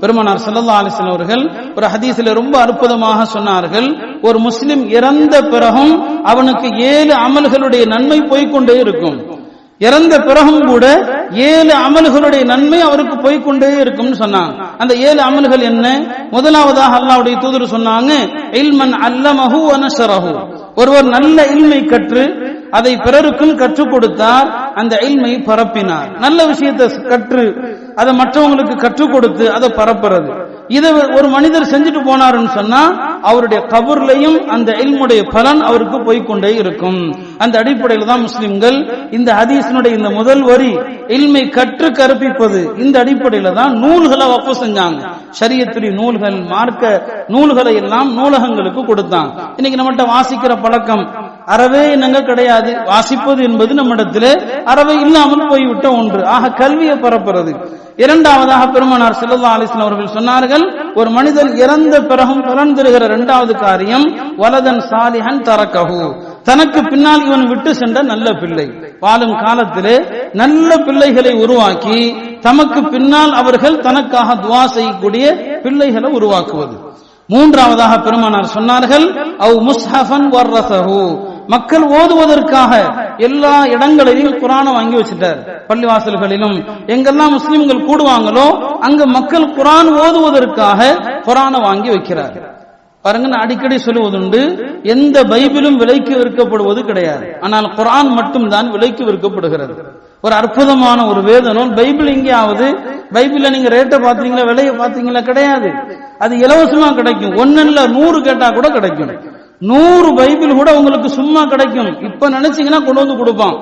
பெருமானார் ஸல்லல்லாஹு அலிசன் அவர்கள் ஒரு ஹதீஸ்ல ரொம்ப அற்புதமாக சொன்னார்கள். ஒரு முஸ்லிம் இறந்த பிறகும் அவனுக்கு ஏழு அமல்களுடைய நன்மை போய்கொண்டே இருக்கும். இறந்த பிறகும் கூட ஏழு அமல்களுடைய நன்மை அவருக்கு போய்கொண்டே இருக்கும்னு சொன்னாங்க. அந்த ஏழு அமல்கள் என்ன? முதலாவதாக அல்லாவுடைய தூதர் சொன்னாங்க இல்மன் அல்லமஹு வனஷரஹு ஒருவர் நல்ல இல்மை கற்று அதை பிறருக்கும் கற்றுக் கொடுத்தார். அந்த இல்மை பரப்பினார். நல்ல விஷயத்தை கற்று அதை மற்றவங்களுக்கு கற்றுக் கொடுத்து அதை பரப்புறது. இதை ஒரு மனிதர் செஞ்சுட்டு போனாருன்னு சொன்னா அவருடைய கபூர்லையும் அந்த இல்முடைய பலன் அவருக்கு போய்கொண்டே இருக்கும். அந்த அடிப்படையில் தான் முஸ்லிம்கள் இந்த ஹதீஸினுடைய இந்த முதல் வரி இல்மை கற்று கற்பிப்பது. இந்த அடிப்படையில தான் நூல்களை வப்பு செஞ்சாங்க. ஷரியத்துடைய நூல்கள் மார்க்க நூல்களை எல்லாம் நூலகங்களுக்கு கொடுத்தாங்க இன்னைக்கு நம்மகிட்ட வாசிக்கிற பழக்கம் அறவே என்னங்க கிடையாது. வாசிப்பது என்பது நம்மிடத்திலே அறவே இல்லாமல் போய்விட்ட ஒன்று. ஆக கல்வியை பரப்புறது. இரண்டாவதாக பெருமானார் செல்லல்லா அலிஸ்லாம் அவர்கள் சொன்னார்கள் ஒரு மனிதன் இறந்த பிறகும் பலன் இரண்டாவது காரியம் வலதன் சாலிஹன் தரக்கஹு. தனக்கு பின்னால் இவன் விட்டு சென்ற நல்ல பிள்ளை. வாழும் காலத்திலே நல்ல பிள்ளைகளை உருவாக்கி தமக்கு பின்னால் அவர்கள் தனக்காக துவா செய்யக்கூடிய பிள்ளைகளை உருவாக்குவது. மூன்றாவதாக பெருமானார் சொன்னார்கள் அவ் முஸ்ஹபன் வர்ரசஹு மக்கள் ஓதுவதற்காக எல்லா இடங்களிலும் குரானை வாங்கி வச்சுட்டார். பள்ளிவாசல்களிலும். எங்கெல்லாம் முஸ்லிம்கள் கூடுவாங்களோ அங்க மக்கள் குரான் ஓதுவதற்காக குரானை வாங்கி வைக்கிறார். பாருங்க நான் அடிக்கடி சொல்லுவதுண்டு எந்த பைபிளும் விலைக்கு விற்கப்படுவது கிடையாது. ஆனால் குரான் மட்டும் தான் விலைக்கு விற்கப்படுகிறது. ஒரு அற்புதமான ஒரு வேதனம் பைபிள் எங்கேயாவது பைபிள்ல நீங்க ரேட்டை பாத்தீங்களா விலையை பாத்தீங்களா கிடையாது. அது இலவசமா கிடைக்கும். ஒன்னு இல்ல நூறு கேட்டா கூட கிடைக்கும். நூறு பைபிள் கூட உங்களுக்கு சும்மா கிடைக்கும். இப்ப நினைச்சீங்கன்னா கொண்டு வந்து கொடுப்பான்.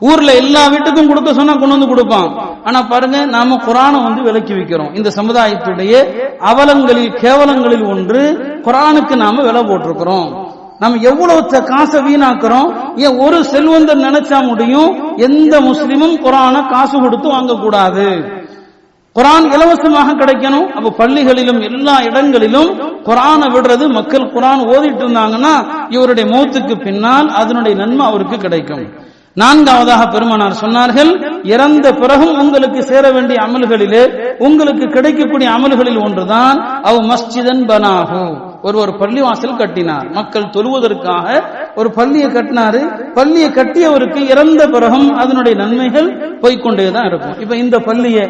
ஊர்ல எல்லா வீட்டுக்கும் கொடுக்க சொன்னா கொண்டு வந்து கொடுப்பான். ஆனா பாருங்க நாம குரானை வந்து விலக்கி வைக்கிறோம். இந்த சமுதாயத்துடைய அவலங்களில் கேவலங்களில் ஒன்று குரானுக்கு நாம விலை போட்டிருக்கிறோம். நம்ம எவ்வளவு காசை வீணாக்குறோம்? ஏன் ஒரு செல்வந்தர் நினைச்சா முடியும்? எந்த முஸ்லிமும் குரானை காசு கொடுத்து வாங்கக்கூடாது. குரான் இலவசமாக கிடைக்கணும். அப்ப பள்ளிகளிலும் எல்லா இடங்களிலும் குரானை விடுறது. மக்கள் குரான் ஓதிட்டு இருந்தாங்கன்னா இவருடைய மௌத்துக்கு பின்னால் அதனுடைய நன்மை அவருக்கு கிடைக்கும். நான்காவதாக பெருமானார் சொன்னார்கள் இறந்த பிறகும் உங்களுக்கு சேர வேண்டிய அமல்களிலே உங்களுக்கு கிடைக்கக்கூடிய அமல்களில் ஒன்றுதான் அவ் மஸ்ஜிதன் பனாகு ஒரு ஒரு பள்ளிவாசல் கட்டினார். மக்கள் தொழுவதற்காக ஒரு பள்ளியை கட்டினாரு. பள்ளியை கட்டியவருக்கு இறந்த பிறகும் அதனுடைய நன்மைகள் போய்கொண்டேதான் இருக்கும். இப்ப இந்த பள்ளியை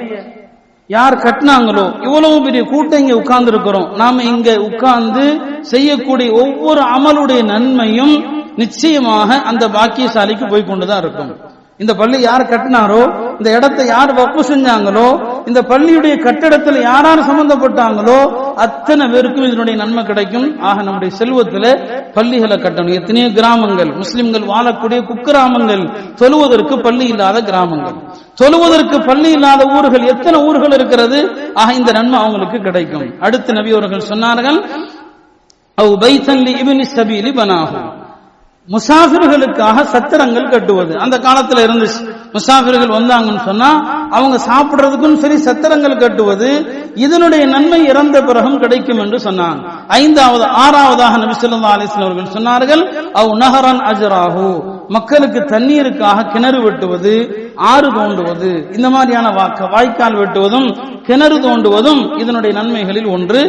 யார் கட்டினாங்களோ இவ்வளவு பெரிய கூட்டம் இங்க உட்கார்ந்து இருக்கிறோம் நாம இங்க உட்கார்ந்து செய்யக்கூடிய ஒவ்வொரு அமலுடைய நன்மையும் நிச்சயமாக அந்த பாக்கியசாலிக்கு போய் கொண்டுதான் இருக்கும். இந்த பள்ளி யார் கட்டினாரோ இந்த இடத்தை யார் வப்பு செஞ்சாங்களோ இந்த பள்ளியுடைய கட்டிடத்தில் யாரார் சம்பந்தப்பட்டாங்களோ அத்தனை பேருக்கும் இதனுடைய நன்மை கிடைக்கும். ஆக நம்முடைய செல்வத்துல பள்ளிகளை கட்டணும். எத்தனையோ கிராமங்கள் முஸ்லிம்கள் வாழக்கூடிய குக்கிராமங்கள் தொழுவதற்கு பள்ளி இல்லாத கிராமங்கள். தொழுவதற்கு பள்ளி இல்லாத ஊர்கள் எத்தனை ஊர்கள் இருக்கிறது? ஆக இந்த நன்மை அவங்களுக்கு கிடைக்கும். அடுத்து நபி அவர்கள் சொன்னார்கள் அவ் பைத்தன் லி சபீலி பனாகும் முசாஃபிர்களுக்காக சத்திரங்கள் கட்டுவது. அந்த காலத்துல இருந்துச்சு. முசாஃபிர்கள் வந்தாங்கன்னு சொன்னா அவங்க சாப்பிடுறதுக்கும் சரி சத்திரங்கள் கட்டுவது இதனுடைய நன்மை இறந்த பிறகும் கிடைக்கும் என்று சொன்னாங்க. ஐந்தாவது ஆறாவதாக நபிசுல்லா அலிஸ்லாம் அவர்கள் சொன்னார்கள் அவ் நகரன் அஜராகு மக்களுக்கு தண்ணீருக்காக கிணறு வெட்டுவது ஆறு தோண்டுவது இந்த மாதிரியான வாய்க்கால் வெட்டுவதும் கிணறு தோண்டுவதும் இதனுடைய நன்மைகளில் ஒன்று.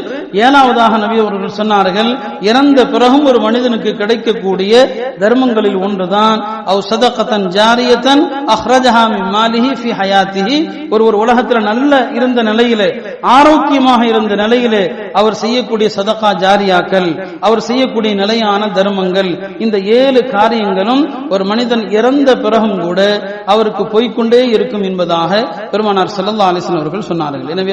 ஏழாவதாக நபி அவர்கள் சொன்னார்கள் இறந்த பிறகும் ஒரு மனிதனுக்கு கிடைக்கக்கூடிய தர்மங்களில் ஒன்றுதான். அவ் சதகத்தன் ஜாரியத்தன் அஹ்ரஜஹாமி மாலிஹி ஃபி ஹயாத்திஹி. ஒரு ஒரு உலகத்துல நல்ல இருந்த நிலையிலே ஆரோக்கியமாக இருந்த நிலையிலே அவர் செய்யக்கூடிய சதகா ஜாரியாக்கள் அவர் செய்யக்கூடிய நிலையான தர்மங்கள். இந்த ஏழு காரியங்களும் ஒரு மனிதன் இறந்த பிறகும் கூட அவருக்கு போய்க்கொண்டே இருக்கும் என்பதாக பெருமானார் ஸல்லல்லாஹு அலிசன் அவர்கள் சொன்னார்கள். எனவே